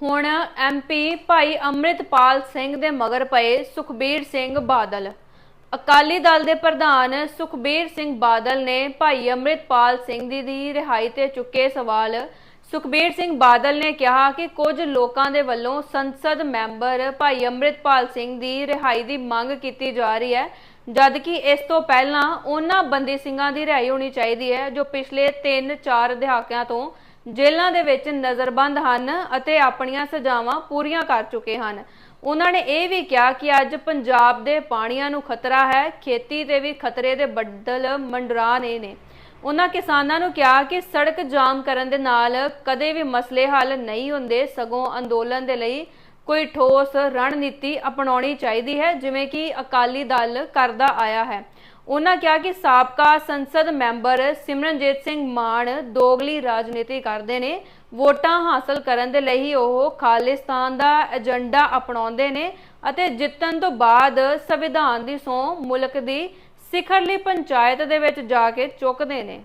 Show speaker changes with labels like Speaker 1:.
Speaker 1: ਹੁਣ ਐਮਪੀ ਭਾਈ ਅੰਮ੍ਰਿਤਪਾਲ ਸਿੰਘ ਦੇ ਮਗਰ ਪਏ ਸੁਖਬੀਰ ਸਿੰਘ ਬਾਦਲ। ਅਕਾਲੀ ਦਲ ਦੇ ਪ੍ਰਧਾਨ ਸੁਖਬੀਰ ਸਿੰਘ ਬਾਦਲ ਨੇ ਭਾਈ ਅੰਮ੍ਰਿਤਪਾਲ ਸਿੰਘ ਦੀ ਦੀ ਰਿਹਾਈ ਤੇ ਚੁੱਕੇ ਸਵਾਲ। ਸੁਖਬੀਰ ਸਿੰਘ ਬਾਦਲ ਨੇ ਕਿਹਾ ਕਿ ਕੁਝ ਲੋਕਾਂ ਦੇ ਵੱਲੋਂ ਸੰਸਦ ਮੈਂਬਰ ਭਾਈ ਅੰਮ੍ਰਿਤਪਾਲ ਸਿੰਘ ਦੀ ਰਿਹਾਈ ਦੀ ਮੰਗ ਕੀਤੀ ਜਾ ਰਹੀ ਹੈ, ਜਦਕਿ ਇਸ ਤੋਂ ਪਹਿਲਾਂ ਉਹਨਾਂ ਬੰਦੀ ਸਿੰਘਾਂ ਦੀ ਰਿਹਾਈ ਹੋਣੀ ਚਾਹੀਦੀ ਹੈ, ਜੋ ਪਿਛਲੇ 3-4 ਦਹਾਕਿਆਂ ਤੋਂ ਜੇਲ੍ਹਾਂ ਦੇ ਵਿੱਚ ਨਜ਼ਰਬੰਦ ਹਨ ਅਤੇ ਆਪਣੀਆਂ ਸਜ਼ਾਵਾਂ ਪੂਰੀਆਂ ਕਰ ਚੁੱਕੇ ਹਨ। ਉਹਨਾਂ ਨੇ ਇਹ ਵੀ ਕਿਹਾ ਕਿ ਅੱਜ ਪੰਜਾਬ ਦੇ ਪਾਣੀਆਂ ਨੂੰ ਖਤਰਾ ਹੈ, ਖੇਤੀ ਤੇ ਵੀ ਖਤਰੇ ਦੇ ਬੱਦਲ ਮੰਡਰਾ ਰਹੇ ਨੇ। ਉਹਨਾਂ ਕਿਸਾਨਾਂ ਨੂੰ ਕਿਹਾ ਕਿ ਸੜਕ ਜਾਮ ਕਰਨ ਦੇ ਨਾਲ ਕਦੇ ਵੀ ਮਸਲੇ ਹੱਲ ਨਹੀਂ ਹੁੰਦੇ। ਸਗੋਂ ਅੰਦੋਲਨ ਦੇ ਲਈ ਕੋਈ ਠੋਸ ਰਣਨੀਤੀ ਅਪਣਾਉਣੀ ਚਾਹੀਦੀ ਹੈ, ਜਿਵੇਂ ਕਿ ਅਕਾਲੀ ਦਲ ਕਰਦਾ ਆਇਆ ਹੈ। ਉਹਨਾਂ ਕਿਹਾ ਕਿ ਸਾਬਕਾ ਸੰਸਦ ਮੈਂਬਰ ਸਿਮਰਨਜੀਤ ਸਿੰਘ ਮਾਨ ਦੋਗਲੀ ਰਾਜਨੀਤੀ ਕਰਦੇ ਨੇ, ਵੋਟਾਂ ਹਾਸਲ ਕਰਨ ਦੇ ਲਈ ਉਹ ਖਾਲਿਸਤਾਨ ਦਾ ਏਜੰਡਾ ਅਪਣਾਉਂਦੇ ਨੇ ਅਤੇ ਜਿੱਤਣ ਤੋਂ ਬਾਅਦ ਸੰਵਿਧਾਨ ਦੀ ਸਹੁੰ ਮੁਲਕ ਦੀ ਸਿਖਰਲੀ ਪੰਚਾਇਤ ਦੇ ਵਿੱਚ ਜਾ ਕੇ ਚੁੱਕਦੇ ਨੇ।